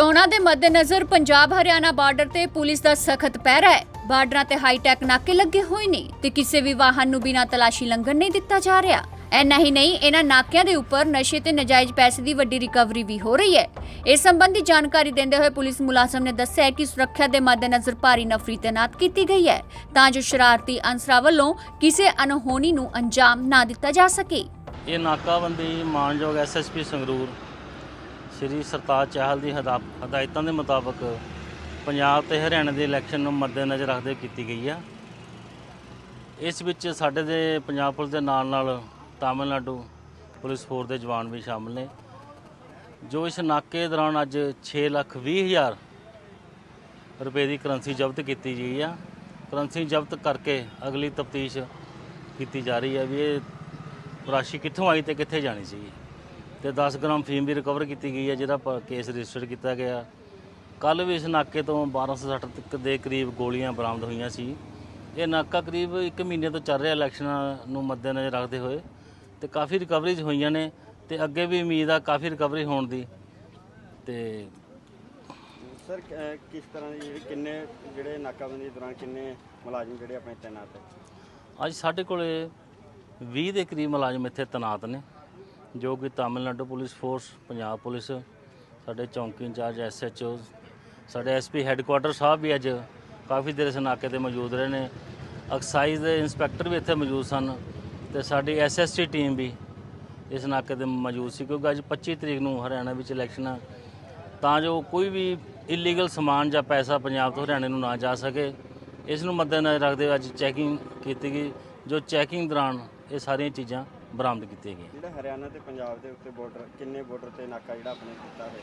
ਚੋਣਾਂ ਦੇ ਮੱਦੇਨਜ਼ਰ ਪੰਜਾਬ ਹਰਿਆਣਾ ਬਾਰਡਰ ਤੇ ਪੁਲਿਸ ਦਾ ਸਖਤ ਪਹਿਰਾ ਹੈ। ਬਾਰਡਰਾਂ ਤੇ ਹਾਈਟੈਕ ਨਾਕੇ ਲੱਗੇ ਹੋਏ ਨੇ ਤੇ ਕਿਸੇ ਵੀ ਵਾਹਨ ਨੂੰ ਬਿਨਾਂ ਤਲਾਸ਼ੀ ਲੰਘਣ ਨਹੀਂ ਦਿੱਤਾ ਜਾ ਰਿਹਾ। ਐਨਾ ਹੀ ਨਹੀਂ, ਇਹਨਾਂ ਨਾਕਿਆਂ ਦੇ ਉੱਪਰ ਨਸ਼ੇ ਤੇ ਨਜਾਇਜ਼ ਪੈਸੇ ਦੀ ਵੱਡੀ ਰਿਕਵਰੀ ਵੀ ਹੋ ਰਹੀ ਹੈ। ਇਸ ਸੰਬੰਧੀ ਜਾਣਕਾਰੀ ਦਿੰਦੇ ਹੋਏ ਪੁਲਿਸ ਮੁਲਾਜ਼ਮ ਨੇ ਦੱਸਿਆ ਕਿ ਸੁਰੱਖਿਆ ਦੇ ਮੱਦੇਨਜ਼ਰ ਭਾਰੀ ਨਫਰੀ ਤੈਨਾਤ ਕੀਤੀ ਗਈ ਹੈ, ਤਾਂ ਜੋ ਸ਼ਰਾਰਤੀ ਅਨਸਰਾਂ ਵੱਲੋਂ ਕਿਸੇ ਅਨਹੋਣੀ ਨੂੰ ਅੰਜਾਮ ਨਾ ਦਿੱਤਾ ਜਾ ਸਕੇ। ਇਹ ਨਾਕਾਬੰਦੀ ਮਾਨਯੋਗ ਐਸਐਸਪੀ ਸੰਗਰੂਰ ਸ਼੍ਰੀ ਸਰਤਾਜ ਚਾਹਲ ਦੀ ਹਦਾ- ਹਦਾਇਤਾਂ ਦੇ ਮੁਤਾਬਕ ਪੰਜਾਬ ਤੇ ਹਰਿਆਣਾ ਦੇ ਇਲੈਕਸ਼ਨ ਨੂੰ ਮੱਦੇਨਜ਼ਰ ਰੱਖਦੇ ਕੀਤੀ ਗਈ ਆ। ਇਸ ਵਿੱਚ ਸਾਡੇ ਦੇ ਪੰਜਾਬ ਪੁਲਿਸ ਦੇ ਨਾਲ ਨਾਲ ਤਾਮਿਲਨਾਡੂ ਪੁਲਿਸ ਫੋਰਸ ਦੇ ਜਵਾਨ ਵੀ ਸ਼ਾਮਲ ਨੇ। ਜੋ ਇਸ ਨਾਕੇ ਦੌਰਾਨ ਅੱਜ 6 ਲੱਖ 20 ਹਜ਼ਾਰ ਰੁਪਏ ਦੀ ਕਰੰਸੀ ਜ਼ਬਤ ਕੀਤੀ ਗਈ ਆ। ਕਰੰਸੀ ਜ਼ਬਤ ਕਰਕੇ ਅਗਲੀ ਤਫਤੀਸ਼ ਕੀਤੀ ਜਾ ਰਹੀ ਹੈ ਵੀ ਇਹ ਰਾਸ਼ੀ ਕਿੱਥੋਂ ਆਈ ਤੇ ਕਿੱਥੇ ਜਾਣੀ ਸੀ। ਤੇ 10 ਗ੍ਰਾਮ ਫੀਮ ਵੀ ਰਿਕਵਰ ਕੀਤੀ ਗਈ ਹੈ ਜਿਹਦਾ ਪ- ਕੇਸ ਰਜਿਸਟਰ ਕੀਤਾ ਗਿਆ। ਕੱਲ ਵੀ ਇਸ ਨਾਕੇ ਤੋਂ 1260 ਤੱਕ ਦੇ ਕਰੀਬ ਗੋਲੀਆਂ ਬਰਾਮਦ ਹੋਈਆਂ ਸੀ। ਇਹ ਨਾਕਾ ਕਰੀਬ 1 ਮਹੀਨੇ ਤੋਂ ਚੱਲ ਰਿਹਾ ਇਲੈਕਸ਼ਨਾਂ ਨੂੰ ਮੱਦੇਨਜ਼ਰ ਰੱਖਦੇ ਹੋਏ ਤੇ ਕਾਫੀ ਰਿਕਵਰੀਜ਼ ਹੋਈਆਂ ਨੇ ਤੇ ਅੱਗੇ ਵੀ ਉਮੀਦ ਆ ਕਾਫੀ ਰਿਕਵਰੀ ਹੋਣ ਦੀ। ਤੇ ਸਰ ਅਹ ਕਿਸ ਤਰ੍ਹਾਂ ਦੀ ਜਿਹੜੀ ਕਿੰਨੇ ਜਿਹੜੇ ਨਾਕਾਬੰਦੀ ਦੌਰਾਨ ਕਿੰਨੇ ਮੁਲਾਜ਼ਮ ਜਿਹੜੇ ਆਪਣੇ ਤੈਨਾਤ ਹੈ ਅੱਜ ਸਾਡੇ ਕੋਲੇ 20 ਦੇ ਕਰੀਬ ਮੁਲਾਜ਼ਮ ਇੱਥੇ ਤੈਨਾਤ ਨੇ। ਜੋ ਕਿ Tamil Nadu police force, Punjab police, ਸਾਡੇ ਚੌਂਕੀ ਇੰਚਾਰਜ ਐਸਐਚਓ ਸਾਡੇ ਐਸਪੀ ਹੈੱਡਕੁਆਟਰ ਸਾਹਿਬ ਵੀ ਅੱਜ ਕਾਫੀ ਦੇਰ ਇਸ ਨਾਕੇ ਤੇ ਮੌਜੂਦ ਰਹੇ ਨੇ। ਐਕਸਾਈਜ਼ ਦੇ ਇੰਸਪੈਕਟਰ ਵੀ ਇੱਥੇ ਮੌਜੂਦ ਸਨ ਤੇ ਸਾਡੀ ਐਸਐਸਟੀ ਟੀਮ ਵੀ ਇਸ ਨਾਕੇ ਤੇ ਮੌਜੂਦ ਸੀ ਕਿਉਂਕਿ ਅੱਜ 25 ਤਰੀਕ ਨੂੰ ਹਰਿਆਣਾ ਵਿੱਚ ਇਲੈਕਸ਼ਨ ਆ। ਤਾਂ ਜੋ ਕੋਈ ਵੀ ਇਲੀਗਲ ਸਮਾਨ ਜਾਂ ਪੈਸਾ ਪੰਜਾਬ ਤੋਂ ਹਰਿਆਣੇ ਨੂੰ ਨਾ ਜਾ ਸਕੇ, ਇਸ ਨੂੰ ਮੱਦੇਨਜ਼ਰ ਰੱਖਦੇ ਹੋਏ ਅੱਜ ਚੈਕਿੰਗ ਕੀਤੀ ਗਈ, ਜੋ ਚੈਕਿੰਗ ਦੌਰਾਨ ਇਹ ਸਾਰੀਆਂ ਚੀਜ਼ਾਂ ਬਰਾਮਦ ਕੀਤੀਆਂ ਗਈਆਂ ਜਿਹੜਾ ਹਰਿਆਣਾ ਤੇ ਪੰਜਾਬ ਦੇ ਉੱਤੇ ਬਾਰਡਰ ਕਿੰਨੇ ਬਾਰਡਰ ਤੇ ਨਾਕਾ ਜਿਹੜਾ ਆਪਣੇ ਕੀਤਾ ਹੋਇਆ?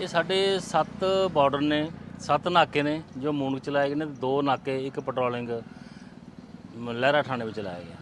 ਇਹ ਸਾਡੇ 7 ਬਾਰਡਰ ਨੇ 7 ਨਾਕੇ ਨੇ ਜੋ ਮੂਨਕ ਚਲਾਏ ਗਏ ਨੇ ਦੋ ਨਾਕੇ ਇੱਕ ਪੈਟਰੋਲਿੰਗ ਲਹਿਰਾ ਥਾਣੇ ਵਿੱਚ ਚਲਾਇਆ ਗਿਆ